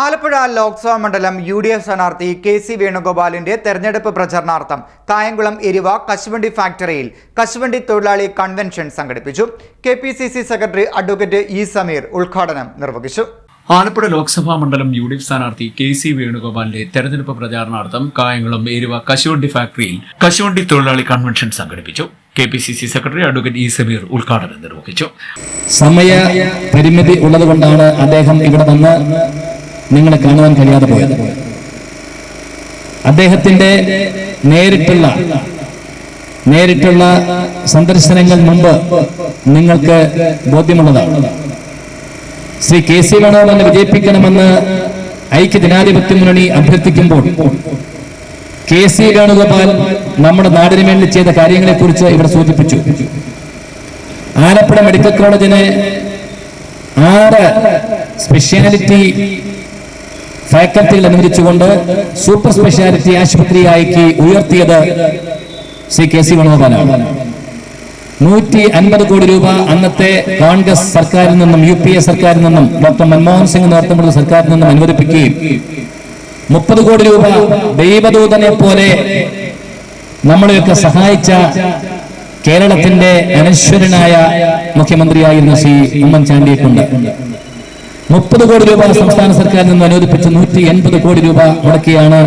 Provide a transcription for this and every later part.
ആലപ്പുഴ ലോക്സഭാ മണ്ഡലം U D F സ്ഥാനാർത്ഥി K C വേണുഗോപാലിന്റെ തെരഞ്ഞെടുപ്പ് പ്രചരണാർത്ഥം കായംകുളം എരിവ കശുവണ്ടി ഫാക്ടറിയിൽ കശുവണ്ടി തൊഴിലാളി കൺവെൻഷൻ സംഘടിപ്പിച്ചു. K P C C secretary advocate E Sameer ഉദ്ഘാടനം നിർവഹിച്ചു. ആലപ്പുഴ ലോക്സഭാ മണ്ഡലം യു ഡി എഫ് സ്ഥാനാർത്ഥി കെ സി വേണുഗോപാലിന്റെ തെരഞ്ഞെടുപ്പ് പ്രചാരണാർത്ഥം കായംകുളം എരുവ കശുവണ്ടി ഫാക്ടറിയിൽ കശുവണ്ടി തൊഴിലാളി കൺവെൻഷൻ സംഘടിപ്പിച്ചു. K P C C secretary advocate E Sameer ഉദ്ഘാടനം നിർവഹിച്ചു. സമയ പരിമിതി ഉള്ളതുകൊണ്ടാണ് അദ്ദേഹം ഇവിടെ നിന്ന് നിങ്ങളെ കാണുവാൻ കഴിയാതെ പോയത് അദ്ദേഹത്തിന്റെ നേരിട്ടുള്ള നേരിട്ടുള്ള സന്ദർശനങ്ങൾ മുമ്പ് നിങ്ങൾക്ക് ബോധ്യമുള്ളതാണ്. ശ്രീ കെ സി വേണോമെന്ന് വിജയിപ്പിക്കണമെന്ന് ഐക്യ ജനാധിപത്യ മുന്നണി അഭ്യർത്ഥിക്കുമ്പോൾ കെ സി വേണുഗോപാൽ നമ്മുടെ നാടിന് വേണ്ടി ചെയ്ത കാര്യങ്ങളെക്കുറിച്ച് ഇവിടെ സൂചിപ്പിച്ചു. ആലപ്പുഴ മെഡിക്കൽ കോളേജിനെ ആറ് സ്പെഷ്യാലിറ്റി ഫാക്കൽറ്റികൾ അനുവദിച്ചുകൊണ്ട് സൂപ്പർ സ്പെഷ്യാലിറ്റി ആശുപത്രിയാക്കി ഉയർത്തിയത് ശ്രീ കെ സി വേണുഗോപാലാണ് നൂറ്റി അൻപത് കോടി രൂപ അന്നത്തെ കോൺഗ്രസ് സർക്കാരിൽ നിന്നും യു പി എ സർക്കാരിൽ നിന്നും ഡോക്ടർ മൻമോഹൻ സിംഗ് നേതൃത്വമുള്ള സർക്കാരിൽ നിന്നും അനുവദിപ്പിക്കുകയും മുപ്പത് കോടി രൂപ ദൈവദൂതനെ പോലെ നമ്മളെയൊക്കെ സഹായിച്ച കേരളത്തിന്റെ അനശ്വരനായ മുഖ്യമന്ത്രിയായിരുന്ന ശ്രീ ഉമ്മൻചാണ്ടിയെ കൊണ്ട്. മുപ്പത് കോടി രൂപ സംസ്ഥാന സർക്കാരിൽ നിന്ന് അനുവദിപ്പിച്ച് നൂറ്റി എൺപത് കോടി രൂപ മുടക്കിയാണ്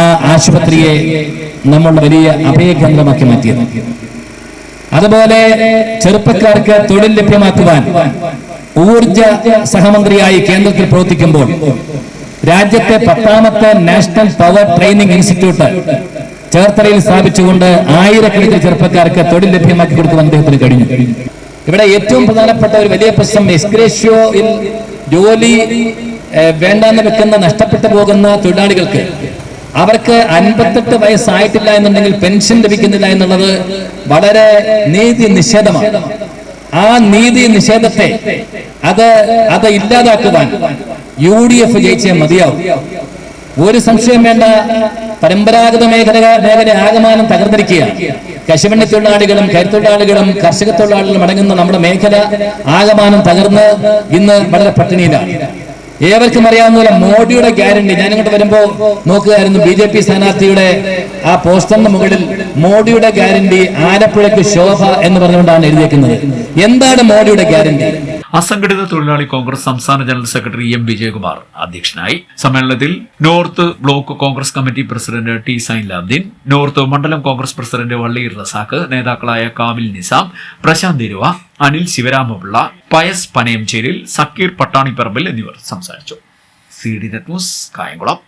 ആ ആശുപത്രിയെ നമ്മൾ വലിയ അഭയകേന്ദ്രമാക്കി മാറ്റിയത്. അതുപോലെ ചെറുപ്പക്കാർക്ക് തൊഴിൽ ലഭ്യമാക്കുവാൻ ഊർജ സഹമന്ത്രിയായി കേന്ദ്രത്തിൽ പ്രവർത്തിക്കുമ്പോൾ രാജ്യത്തെ പത്താമത്തെ നാഷണൽ പവർ ട്രെയിനിങ് ഇൻസ്റ്റിറ്റ്യൂട്ട് ചേർത്തലയിൽ സ്ഥാപിച്ചുകൊണ്ട് ആയിരക്കണക്കിന് ചെറുപ്പക്കാർക്ക് തൊഴിൽ ലഭ്യമാക്കി കൊടുക്കുവാൻ അദ്ദേഹത്തിന് കഴിഞ്ഞു. ഇവിടെ ഏറ്റവും പ്രധാനപ്പെട്ട ഒരു വലിയ പ്രശ്നം എസ്ഗ്രേഷ്യോയിൽ ജോലി വേണ്ടെന്ന് വെക്കുന്ന നഷ്ടപ്പെട്ടു പോകുന്ന തൊഴിലാളികൾക്ക്. അവർക്ക് അൻപത്തെട്ട് വയസ്സായിട്ടില്ല എന്നുണ്ടെങ്കിൽ പെൻഷൻ ലഭിക്കുന്നില്ല എന്നുള്ളത് വളരെ നീതി നിഷേധമാണ്. ആ നീതി നിഷേധത്തെ അത് അത് ഇല്ലാതാക്കുവാൻ യു ഡി എഫ് ജയിച്ചേ മതിയാവും. ഒരു സംശയം വേണ്ട പരമ്പരാഗത മേഖല മേഖല ആകമാനം തകർന്നിരിക്കുക കശുവണ്ടി തൊഴിലാളികളും കരുത്തൊഴിലാളികളും കർഷക തൊഴിലാളികളും അടങ്ങുന്ന നമ്മുടെ മേഖല ആകമാനം തകർന്ന് ഇന്ന് വളരെ പട്ടിണിയിലാണ്. ഏവർക്കും അറിയാവുന്ന പോലെ മോഡിയുടെ ഗ്യാരണ്ടി ഞാൻ ഇങ്ങോട്ട് വരുമ്പോ നോക്കുകയായിരുന്നു ബി ജെ പി സ്ഥാനാർത്ഥിയുടെ ആ പോസ്റ്ററിന് മുകളിൽ മോഡിയുടെ ഗ്യാരണ്ടി ആലപ്പുഴയ്ക്ക് ശോഭ എന്ന് പറഞ്ഞുകൊണ്ടാണ് എഴുതിയേക്കുന്നത്. എന്താണ് മോഡിയുടെ ഗ്യാരണ്ടി? അസംഘടിത തൊഴിലാളി കോൺഗ്രസ് സംസ്ഥാന ജനറൽ സെക്രട്ടറി എം വിജയകുമാർ അധ്യക്ഷനായി. സമ്മേളനത്തിൽ north block Congress committee president T Sainulabdeen north മണ്ഡലം കോൺഗ്രസ് പ്രസിഡന്റ് വള്ളീർ റസാഖ് നേതാക്കളായ കാമിൽ നിസാം പ്രശാന്ത് ഇരുവ അനിൽ ശിവരാമപിള്ള പയസ് പനയംചേരിൽ സക്കീർ പട്ടാണിപ്പറമ്പിൽ എന്നിവർ സംസാരിച്ചു. C D Kayamkulam.